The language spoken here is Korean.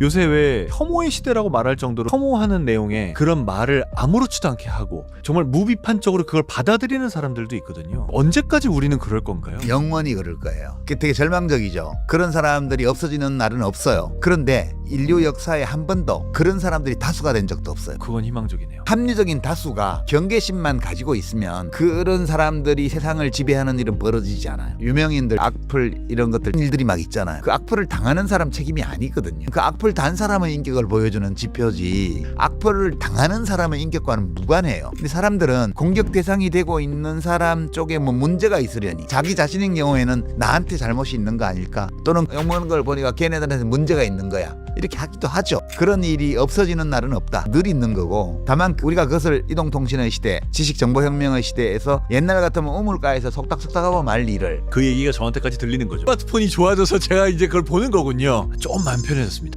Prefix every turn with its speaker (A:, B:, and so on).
A: 요새 왜 혐오의 시대라고 말할 정도로 혐오하는 내용의 그런 말을 아무렇지도 않게 하고 정말 무비판적으로 그걸 받아들이는 사람들도 있거든요. 언제까지 우리는 그럴 건가요?
B: 영원히 그럴 거예요. 그게 되게 절망적이죠. 그런 사람들이 없어지는 날은 없어요. 그런데 인류 역사에 한 번도 그런 사람들이 다수가 된 적도 없어요.
A: 그건 희망적이네요.
B: 합리적인 다수가 경계심만 가지고 있으면 그런 사람들이 세상을 지배하는 일은 벌어지지 않아요. 유명인들 악플 이런 것들 일들이 막 있잖아요. 그 악플을 당하는 사람 책임이 아니거든요. 그 악플 단 사람의 인격을 보여주는 지표지 악플을 당하는 사람의 인격과는 무관해요. 근데 사람들은 공격 대상이 되고 있는 사람 쪽에 뭐 문제가 있으려니 자기 자신인 경우에는 나한테 잘못이 있는 거 아닐까 또는 욕먹는 걸 보니까 걔네들한테 문제가 있는 거야. 이렇게 하기도 하죠. 그런 일이 없어지는 날은 없다. 늘 있는 거고. 다만 우리가 그것을 이동통신의 시대, 지식정보혁명의 시대에서 옛날 같으면 우물가에서 속닥속닥하고 말 일을
A: 그 얘기가 저한테까지 들리는 거죠. 스마트폰이 좋아져서 제가 이제 그걸 보는 거군요. 좀 마음 편해졌습니다.